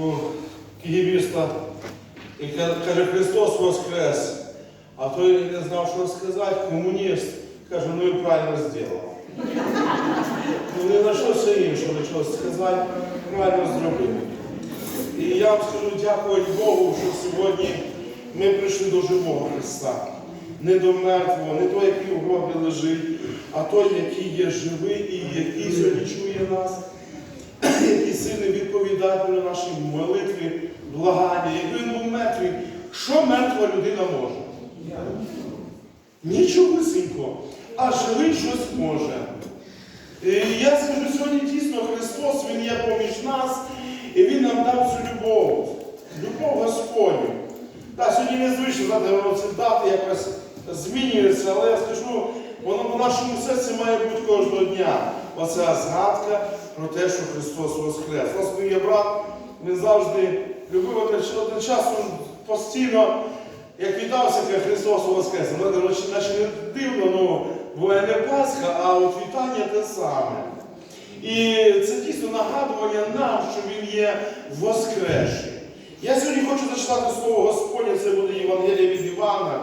у київіста і каже, Христос Воскрес. А той не знав, що сказати, комуніст. Каже, ну і правильно зробив. Ну не знайшовся іншого чого сказати, правильно зробив. І я вам скажу дякувати Богу, що сьогодні ми прийшли до живого Христа. Не до мертвого, не той, який в гробі лежить, а той, який є живий і який сьогодні чує нас, який сильно відповідає на наші молитви, благання. Якби він був мертвий, що мертва людина може? Нічогосінько, а живий щось може. І я скажу, сьогодні дійсно Христос, Він є поміж нас, і Він нам дав цю любов, любов Господню. Так, сьогодні незвично, це дати якось змінюється, але я скажу, воно в нашому серці має бути кожного дня. Оця згадка про те, що Христос Воскрес. У нас мій брат, він завжди любив один один час, він постійно, як вітався, каже Христос Воскрес. Ну, наче не дивно, ну, буває не Пасха, а от вітання те саме. І це дійсно нагадування нам, що Він є воскресший. Я сьогодні хочу зачитати слово Господнє, це буде Євангелія від Івана.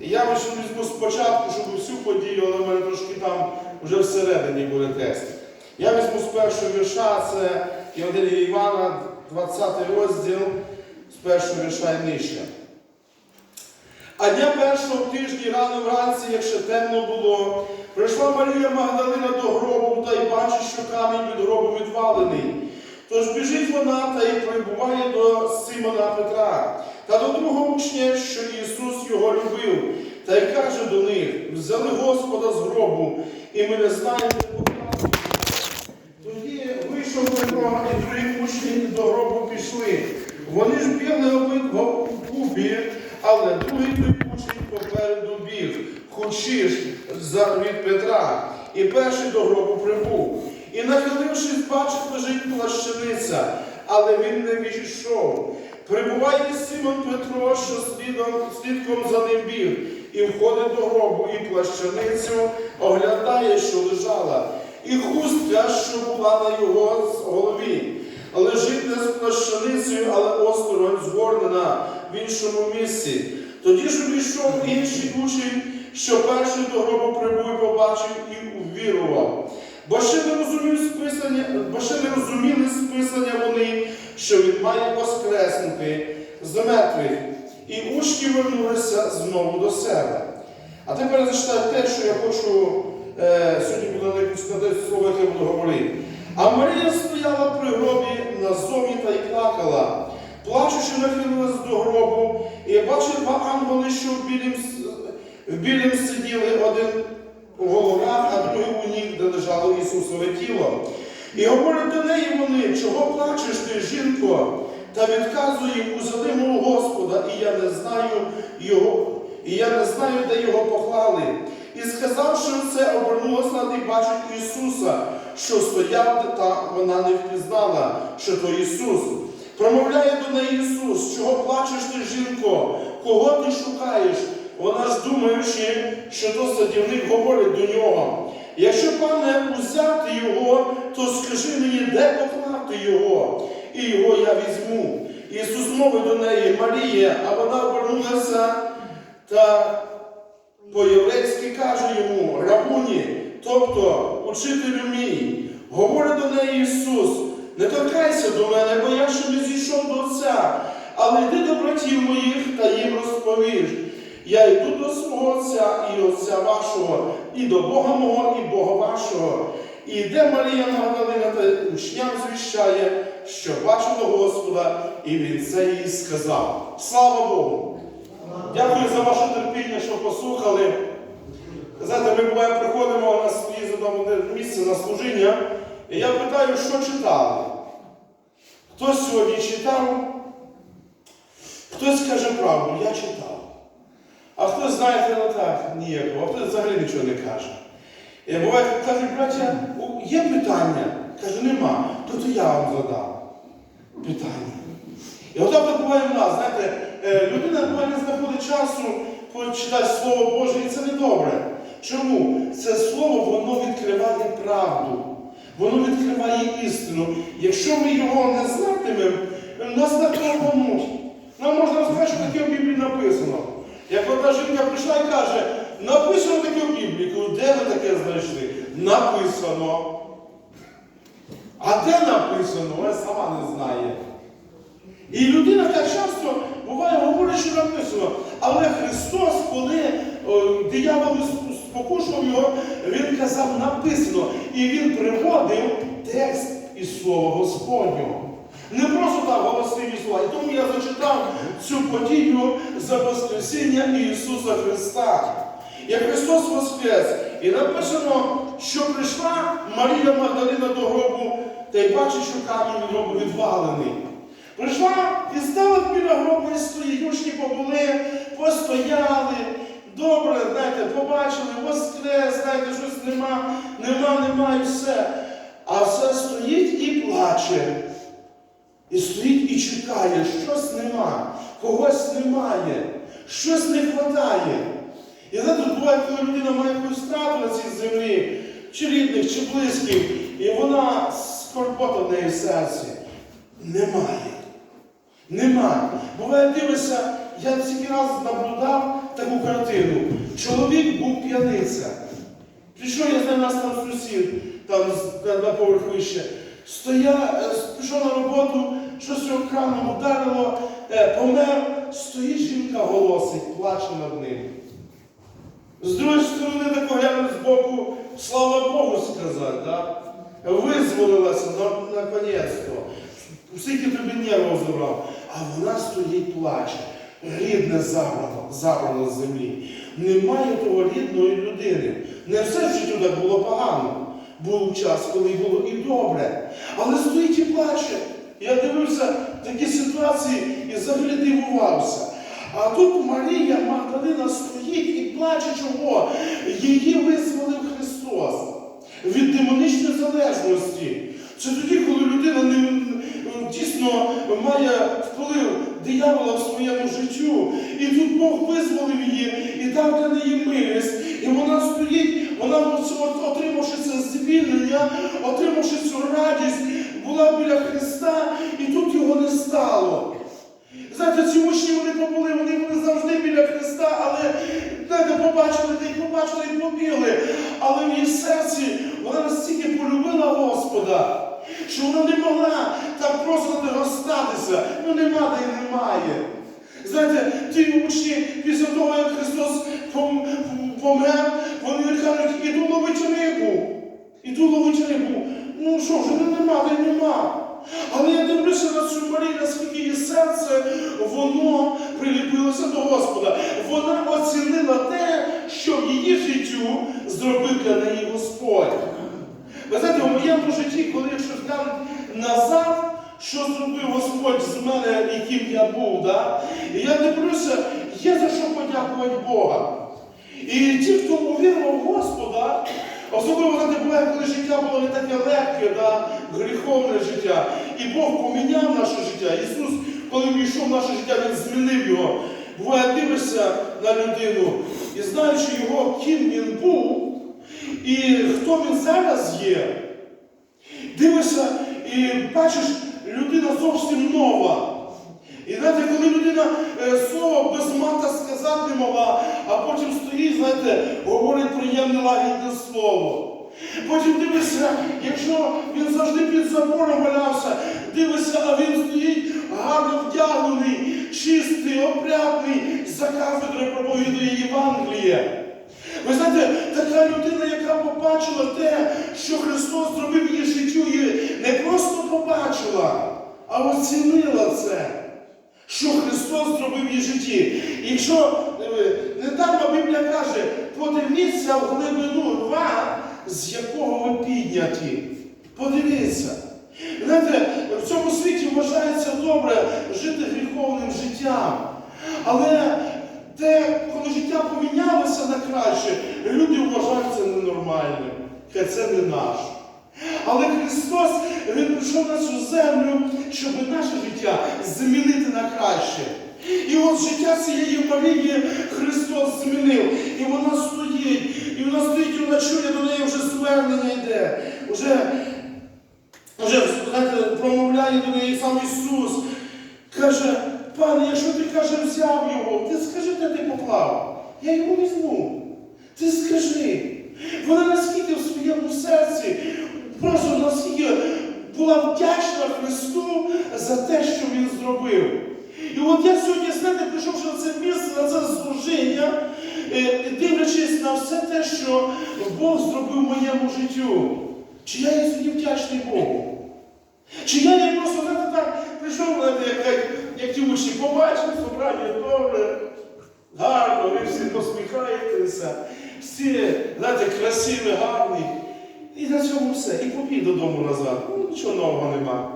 Я лише візьму спочатку, щоб всю подію, але в мене трошки там вже всередині буде текст. Я візьму з першого вірша, це Євангелія Івана, 20 розділ, з першого вірша і нижче. А дня першого тижні рано вранці, як ще темно було, прийшла Марія Магдалина до гробу та й бачить, що камінь від гробу відвалений. Тож біжить вона та й прибуває до Симона Петра та до другого учня, що Ісус його любив, та й каже до них: взяли Господа з гробу, і ми не знаємо, поклали. Тоді вийшов Петро і другий учні до гробу пішли. Вони ж бігли обидва у купі, але другий учень попереду біг, ж від Петра, і перший до гробу прибув. І нахилившись, бачить, лежить плащаниця, але він не відійшов. Прибуває Симон Петро, що слідом, слідком за ним біг, і входить до гробу, і плащаницю оглядає, що лежала, і хустка, що була на його голові. Лежить не з плащаницею, але осторонь згорнена в іншому місці. Тоді ж увійшов інший учень, що перший до гробу прибув побачив і увірував. Бо ще не розумів списання, бо ще не розуміли списання вони, що він має воскреснути з мертвих. І учні вернулися знову до себе. А тепер зачитаю те, що я хочу е, сьогодні сказати слово, яке буду говорити. А Марія стояла при гробі назовні та й плакала, плачучи нахилилась до гробу, і бачив два ангели, що в білім, в білім сиділи один у головах, а другий у ніг, де лежало Ісусове тіло. І говорять до неї вони, чого плачеш ти, жінко? Та відказує узяли мого Господа, і я не знаю його, і я не знаю, де його поклали. І сказавши це, обернулася над і бачить Ісуса, що стояв, та вона не впізнала, що то Ісус. Промовляє до неї Ісус, чого плачеш ти, жінко, кого ти шукаєш? Вона ж думаючи, що то садівник говорить до нього. Якщо пане узяти його, то скажи мені, де поклати його, і його я візьму. Ісус мовить до неї, Марія, а вона обернулася та по-єврейськи каже йому, рабуні, тобто учителю мій, говорить до неї Ісус, не торкайся до мене, бо я ще не зійшов до Отця, але йди до братів моїх та їм розповіш. Я йду до свого Отця і Отця вашого, і до Бога мого, і Бога вашого. І йде Марія Магдалина та учням звіщає, що бачила Господа, і він це їй сказав. Слава Богу! Дякую за ваше терпіння, що послухали. Знаєте, ми буває приходимо на свої задому місце на служіння, і я питаю, що читали. Хтось сьогодні читав, хтось каже правду, я читав. А хтось, знаєте, ну так, ніякого, а хтось взагалі нічого не каже. І буває, кажуть, браття, «У- є питання? Кажу, нема. То то я вам задам питання. І от буває в нас, знаєте, е, людина буває не знаходить часу почитати Слово Боже, і це не добре. Чому? Це слово воно відкриває правду, воно відкриває істину. Якщо ми його не знатимемо, нас легко обмануть. Нам можна розказати, що таке в Біблії написано. Як одна жінка прийшла і каже, написано таке в Біблії. Де ви таке знайшли? Написано. А де написано, вона сама не знає. І людина так часто буває говорить, що написано. Але Христос, коли о, диявол спокушував його, він казав написано. І він приводив текст із Слова Господнього. Не просто так голосливі слова. І тому я зачитав цю подію за Воскресіння Ісуса Христа. Як Христос Воскрес, і написано, що прийшла Марія Магдалина до гробу, та й бачить, що камінь гробу відвалений. Прийшла і стала біля гробу і стоїть. Учні побули, постояли. Добре, знаєте, побачили, воскрес, знаєте, щось нема, нема, нема і все. А все стоїть і плаче. І стоїть і чекає, щось нема, когось немає, щось не вистачає. І знаєте, тут буває, коли людина має якусь втрату на цій землі, чи рідних, чи близьких, і вона скорбота в неї в серці. Немає. Нема. Буває, дивишся, я тільки раз наблюдав таку картину. Чоловік був п'яниця. Прийшов, я знаю, нас там сусід, там на, на поверх вище. Стоя, е, пішов на роботу, щось його краном ударило, е, помер, стоїть жінка голосить, плаче над ним. З другої сторони, тако гляну з боку, слава Богу сказати, да? визволилася на, наконець-то. Скільки тобі нервів забрав, а вона стоїть плаче. Рідне забрано, забрано з землі. Немає того рідної людини. Не все в житті так було погано. Був час, коли було і добре. Але стоїть і плаче. Я дивився такі ситуації і взагалі дивувався. А тут Марія Магдалина стоїть і плаче чого? Її визволив Христос від демонічної залежності. Це тоді, коли людина не, дійсно має вплив диявола в своєму життю. І тут Бог визволив її і дав для неї милість. І вона стоїть, вона от- отримавши це звільнення, отримавши цю радість, була біля Христа, і тут його не стало. Знаєте, ці учні вони побули, вони були завжди біля Христа, але знаєте, побачили та й побачили і побігли. Але в її серці вона настільки полюбила Господа, що вона не могла так просто не розстатися. Ну нема та й немає. Знаєте, ті учні після того, як Христос помер, вони кажуть, іду ловити рибу. Іду ловити рибу. Ну що ж, ну нема, та й нема. Але я дивлюся на цю Марію, наскільки її серце, воно приліпилося до Господа. Вона оцінила те, що в її життю зробив для неї Господь. Ви знаєте, в моєму житті, коли якщо глянути назад, що зробив Господь з мене, яким я був, да? і я дивлюся, є за що подякувати Бога. І ті, хто увірував Господа, особливо знаєте, буває, коли життя було не таке легке, да, гріховне життя, і Бог поміняв наше життя. Ісус, коли війшов в наше життя, Він змінив його. Буває, дивишся на людину і знаючи його, ким він був, і хто він зараз є, дивишся і бачиш, людина зовсім нова. І знаєте, коли людина е, слово без мата сказати не могла, а потім стоїть, знаєте, говорить приємне лагідне слово. Потім дивишся, якщо він завжди під забором валявся, дивишся, а він стоїть гарно вдягнений, чистий, опрятний, за кафедрою проповідує Євангеліє. Ви знаєте, така людина, яка побачила те, що Христос зробив її життю, не просто побачила, а оцінила це, що Христос зробив її житті. Якщо е, недарма Біблія каже, подивіться в глибину рва, з якого ви підняті. Подивіться. Знаєте, в цьому світі вважається добре жити гріховним життям. Але те, коли життя помінялося на краще, люди вважають це ненормальним. Хай це не наш. Але Христос Він прийшов на цю землю, щоб наше життя змінити на краще. І от життя цієї Марії Христос змінив. І вона стоїть, і вона стоїть, і вона чує до неї вже звернення йде. Уже, вже знаєте, промовляє до неї сам Ісус. Каже, пане, якщо ти каже, взяв його, ти скажи, де ти поклав. Я його візьму. Ти скажи. Вона наскільки в своєму серці, просто наскільки була вдячна Христу за те, що Він зробив. І от я сьогодні, знаєте, прийшовши на це місце, на це служіння, е, дивлячись на все те, що Бог зробив в моєму життю. Чи я є сьогодні вдячний Богу? Чи я не просто знаєте, так прийшов, як, як, як ті учні, побачив, собрання добре, гарно, ви всі посміхаєтеся, всі, знаєте, красиві, гарні. І на цьому все. І побіг додому назад. Ну, нічого нового нема.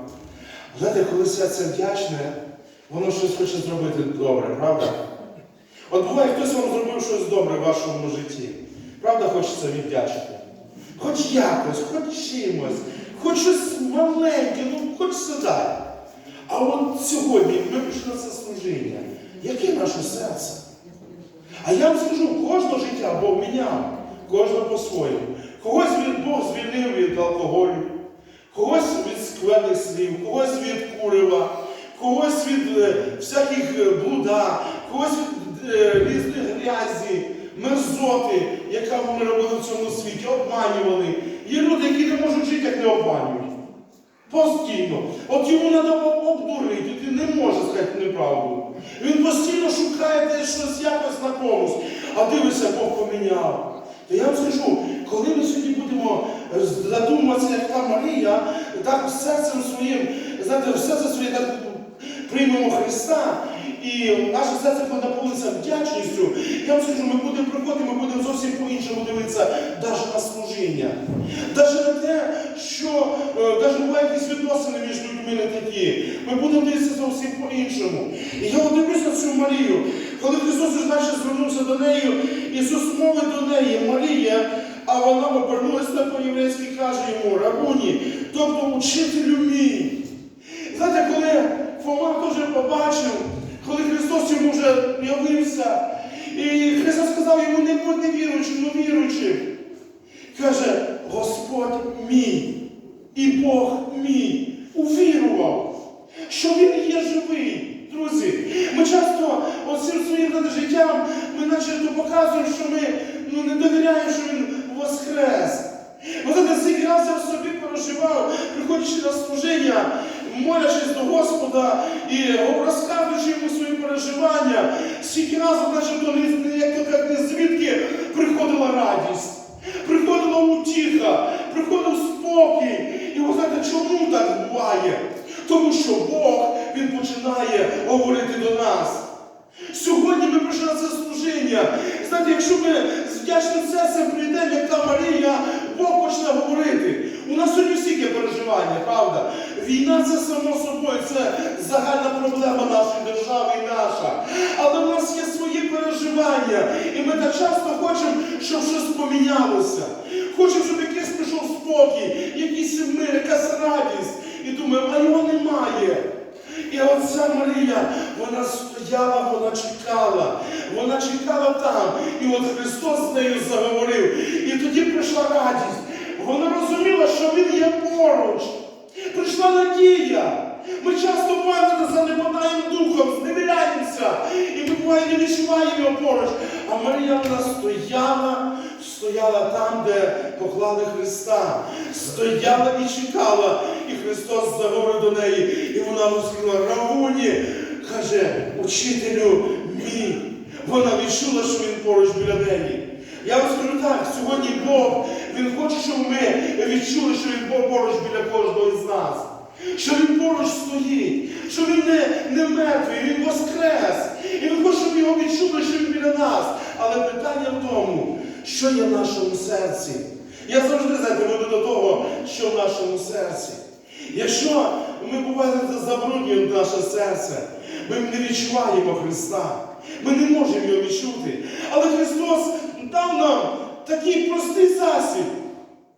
Знаєте, коли серце вдячне, воно щось хоче зробити добре, правда? От буває, хтось вам зробив щось добре в вашому житті. Правда, хочеться віддячити? Хоч якось, хоч чимось, хоч щось маленьке, ну хоч сюди. А от сьогодні ми на це служіння. Яке наше серце? А я вам скажу, кожне життя Бог міняв, кожне по-своєму. Когось від Бог звільнив від алкоголю, когось від скверних слів, когось від курива, когось від е, всяких е, блуда, когось від е, різних грязі, мерзоти, яка ми робили в цьому світі, обманювали. Є люди, які не можуть жити, як не обманюють. Постійно. От йому треба обдурити, він не може сказати неправду. Він постійно шукає десь щось якось на комусь, а дивися, Бог поміняв. То я вам скажу, коли ми сьогодні будемо задумуватися, як та Марія, так серцем своїм, знаєте, в серце своє так приймемо Христа, і наше серце буде наповнитися вдячністю, я вам скажу, ми будемо приходити, ми будемо зовсім по-іншому дивитися навіть на служіння. Навіть на те, що навіть бувають якісь відносини між людьми не такі. Ми будемо дивитися зовсім по-іншому. І я от дивлюсь на цю Марію, коли Христос далі звернувся до неї, Ісус мовить до неї, Марія, а вона обернулася по-єврейськи каже йому, рабуні, тобто учителю мій. Знаєте, коли Фома теж побачив, коли Христос йому вже явився, і Христос сказав йому, не будь невіруючим, но віруючим. Каже, Господь мій і Бог мій увірував, що Він є живий. Друзі, ми часто оцим своїм життям ми наче показуємо, що ми ну, не довіряємо, що Він воскрес. Знаєте, зігрався в собі, переживав, приходячи на служіння, молячись до Господа і скільки разів, наче то як то не звідки приходила радість, приходила утіха, приходив спокій. І ви знаєте, чому так буває? Тому що Бог Він починає говорити до нас. Сьогодні ми прийшли на це служіння. Знаєте, якщо ми з вдячним серцем прийдемо, як та Марія, Бог почне говорити. У нас сьогодні всіх є переживання, правда? Війна це само собою, це загальна проблема нашої держави і наша. Але в нас є свої переживання. І ми так часто хочемо, щоб щось помінялося. Хочемо, щоб якийсь прийшов спокій, якийсь мир, якась радість. І думаємо, а його немає. І оця Марія, вона стояла, вона чекала, вона чекала там. І от Христос з нею заговорив. І тоді прийшла радість. Вона розуміла, що Він є поруч. Прийшла надія. Ми часто буваємо занепадаємо духом, зневіряємося. І ми буває не відчуваємо його поруч. А Марія вона стояла, стояла там, де поклали Христа. Стояла і чекала. І Христос заговорив до неї. І вона воскликнула, Равуні, каже, учителю мій. Вона відчула, що він поруч біля неї. Я вам скажу так, сьогодні Бог, Він хоче, щоб ми відчули, що Він Бог поруч біля кожного із нас. Що Він поруч стоїть, що Він не, не мертвий, Він воскрес. І Він хоче, щоб його відчули, що Він біля нас. Але питання в тому, що є в нашому серці. Я завжди знаєте, до того, що в нашому серці. Якщо ми буваємо забруднюємо наше серце, ми не відчуваємо Христа. Ми не можемо його відчути. Але Христос дав нам такий простий засіб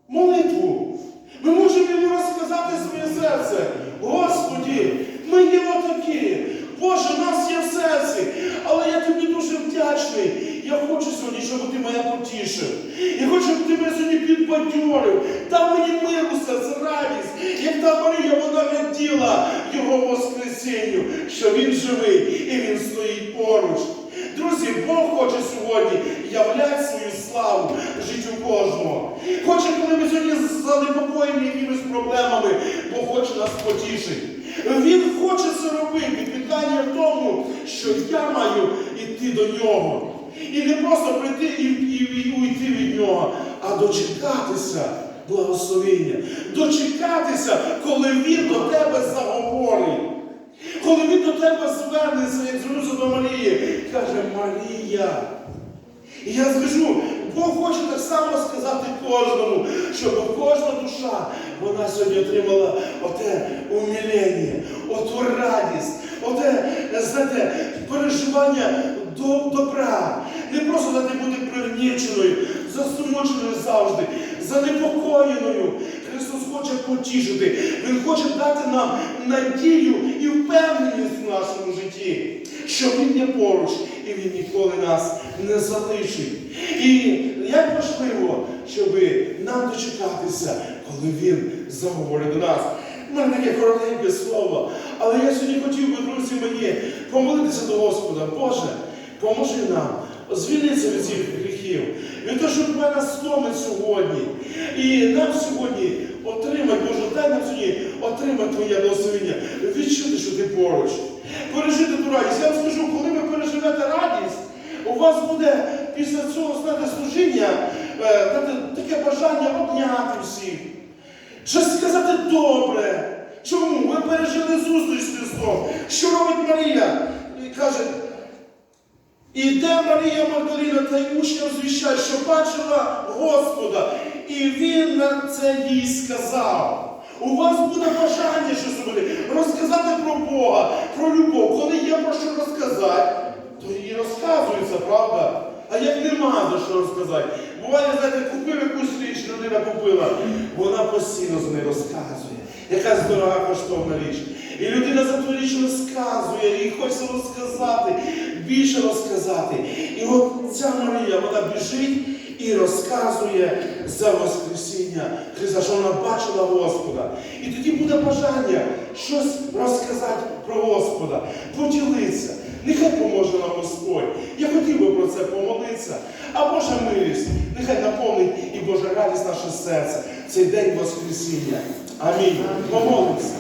молитву. Ми можемо йому розказати своє серце. Господі, ми є отакі. Боже, нас є в серці, але я тобі дуже вдячний. Я хочу сьогодні, щоб ти мене потішив. Я хочу, щоб ти мене сьогодні підбадьорив. Дав мені серце, радість. Як та Марія, вона раділа його Воскресінню. що Він живий і Він стоїть поруч. Друзі, Бог хоче сьогодні являти свою славу життю кожного. Хоче, коли ми сьогодні занепокоєні якимись проблемами, Бог хоче нас потішити. Він хоче це робити. Питання в тому, що я маю йти до нього. І не просто прийти і, і, і уйти від нього, а дочекатися благословення, дочекатися, коли він до тебе заговорить. Коли він до тебе звернеться, як звернувся до Марії, каже Марія. І я скажу, Бог хоче так само сказати кожному, щоб кожна душа, вона сьогодні отримала оте умилення, оту радість, оте, знаєте, переживання до добра. Не просто дати бути пригніченою, засмученою завжди, занепокоєною. Христос хоче потішити. Він хоче дати нам надію і впевненість в нашому житті, що Він є поруч і Він ніколи нас не залишить. І як важливо, щоб нам дочекатися, коли Він заговорить до нас. У мене таке коротеньке слово, але я сьогодні хотів би, друзі, мені помолитися до Господа. Боже, поможи нам звільнитися від цих гріхів, від того, щоб мене стомить сьогодні. І нам сьогодні отримати, Боже, дай нам сьогодні отримати Твоє благословення, відчути, що ти поруч, пережити ту радість. Я вам скажу, коли ви переживете радість, у вас буде після цього знаєте, служіння е, знаєте, таке бажання обняти всіх. Щось сказати добре. Чому? Ви пережили зустріч з Христом. Що робить Марія? І каже, іде Марія Магдаліна та й учням звіщає, що бачила Господа. І він на це їй сказав. У вас буде бажання щось робити, розказати про Бога, про любов. Коли є про що розказати, то і розказується, правда? А як нема за що розказати? Буває, знаєте, купив якусь річ, людина купила, вона постійно за нею розказує. Якась дорога коштовна річ. І людина за ту річ розказує, і хочеться розказати, більше розказати. І от ця Марія, вона біжить і розказує за Воскресіння Христа, що вона бачила Господа. І тоді буде бажання щось розказати про Господа, поділитися. Нехай поможе нам Господь. Я хотів би про це помолитися. А Божа милість, нехай наповнить і Божа радість наше серце. Цей день Воскресіння. Амінь. Помолимося.